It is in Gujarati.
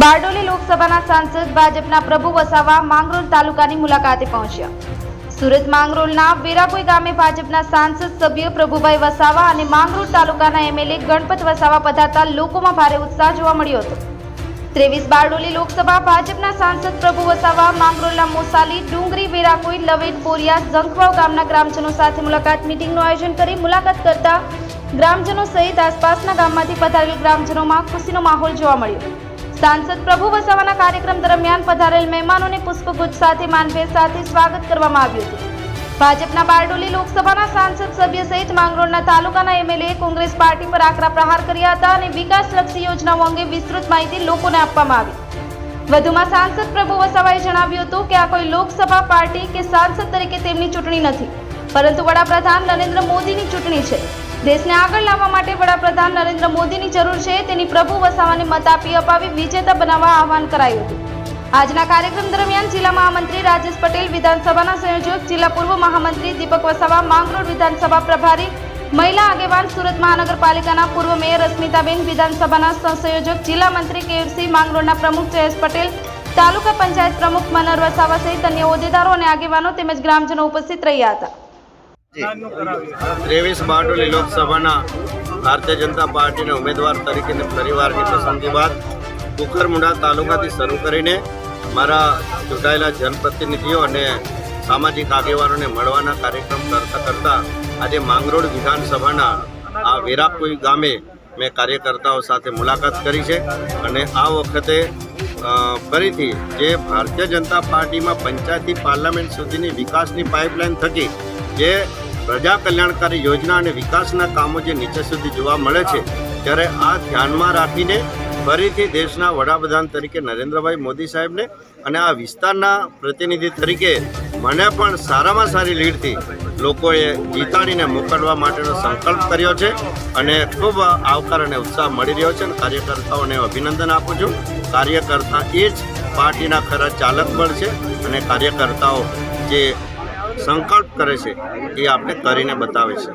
બારડોલી લોકસભાના સાંસદ ભાજપના પ્રભુ વસાવા માંગરોળ તાલુકાની મુલાકાતે પહોંચ્યા. સુરત માંગરોળના વેરાકોઈ ગામે ભાજપના સાંસદ સભ્ય પ્રભુભાઈ વસાવા અને માંગરોળ તાલુકાના એમએલએ ગણપત વસાવા પધારતા લોકોમાં ભારે ઉત્સાહ જોવા મળ્યો હતો. ત્રેવીસ બારડોલી લોકસભા ભાજપના સાંસદ પ્રભુ વસાવા માંગરોળના મોસાલી, ડુંગરી વેરાકોઈ લવેટ બોરિયા ઝંખવાવ ગામના ગ્રામજનો સાથે મુલાકાત મિટિંગનું આયોજન કરી મુલાકાત કરતા ગ્રામજનો સહિત આસપાસના ગામમાંથી પધારેલ ગ્રામજનોમાં ખુશીનો માહોલ જોવા મળ્યો. સાંસદ પ્રભુ વસાવાના કાર્યક્રમ દરમિયાન પધારેલ મહેમાનોને પુષ્પગુચ્છ સાથે, માનભેર સાથે સ્વાગત કરવામાં આવ્યું હતું. ભાજપના બારડોલી લોકસભાના સાંસદ સભ્ય સહિત માંગરોળના તાલુકાના એમએલએ કોંગ્રેસ પાર્ટી પર આકરા પ્રહાર કર્યા હતા અને વિકાસલક્ષી યોજનાઓ અંગે વિસ્તૃત માહિતી લોકોને આપવામાં આવી. વધુમાં સાંસદ પ્રભુ વસાવાએ જણાવ્યું હતું કે આ કોઈ લોકસભા પાર્ટી કે સાંસદ તરીકે તેમની ચૂંટણી નથી. પરંતુ વડાપ્રધાન નરેન્દ્ર મોદીની ચૂંટણી છે. દેશને આગળ લાવવા માટે વડાપ્રધાન નરેન્દ્ર મોદીની જરૂર છે, તેની પ્રભુ વસાવાને મત આપી અપાવી વિજેતા બનાવવા આહવાન કરાયું હતું. આજના કાર્યક્રમ દરમિયાન જિલ્લા મહામંત્રી રાજેશ પટેલ, વિધાનસભાના સંયોજક, જિલ્લા પૂર્વ મહામંત્રી દીપક વસાવા, માંગરોળ વિધાનસભા પ્રભારી, મહિલા આગેવાન સુરત મહાનગરપાલિકાના પૂર્વ મેયર રસ્મિતાબેન વિધાનસભાના સહસંયોજક જિલ્લા મંત્રી કેયુરસિંહ, માંગરોળના પ્રમુખ જયેશ પટેલ, તાલુકા પંચાયત પ્રમુખ મનર વસાવા સહિત અન્ય હોદ્દેદારો અને આગેવાનો તેમજ ગ્રામજનો ઉપસ્થિત રહ્યા હતા. ત્રેવીસ બારડોલી લોકસભાના ભારતીય જનતા પાર્ટીના ઉમેદવાર તરીકે પરિવારની પસંદગી બાદ કુકરમુંડા તાલુકાથી શરૂ કરીને મારા ચૂંટાયેલા જનપ્રતિનિધિઓ અને સામાજિક આગેવાનોને મળવાના કાર્યક્રમ કરતા કરતા આજે માંગરોળ વિધાનસભાના આ વેરાપુઈ ગામે મેં કાર્યકર્તાઓ સાથે મુલાકાત કરી છે અને આ વખતે ફરીથી જે ભારતીય જનતા પાર્ટીમાં પંચાયતી પાર્લામેન્ટ સુધીની વિકાસની પાઇપલાઇન થકી જે પ્રજા કલ્યાણકારી યોજના અને વિકાસના કામો જે નીચે સુધી જોવા મળે છે, ત્યારે આ ધ્યાનમાં રાખીને ફરીથી દેશના વડાપ્રધાન તરીકે નરેન્દ્રભાઈ મોદી સાહેબને અને આ વિસ્તારના પ્રતિનિધિ તરીકે મને પણ સારામાં સારી લીડથી લોકોએ જીતાડીને મોકલવા માટેનો સંકલ્પ કર્યો છે અને ખૂબ આવકાર અને ઉત્સાહ મળી રહ્યો છે અને કાર્યકર્તાઓને અભિનંદન આપું છું. કાર્યકર્તા એ જ પાર્ટીના ખરા ચાલક બળ છે અને કાર્યકર્તાઓ જે સંકલ્પ કરે છે એ આપણે કરીને બતાવે છે.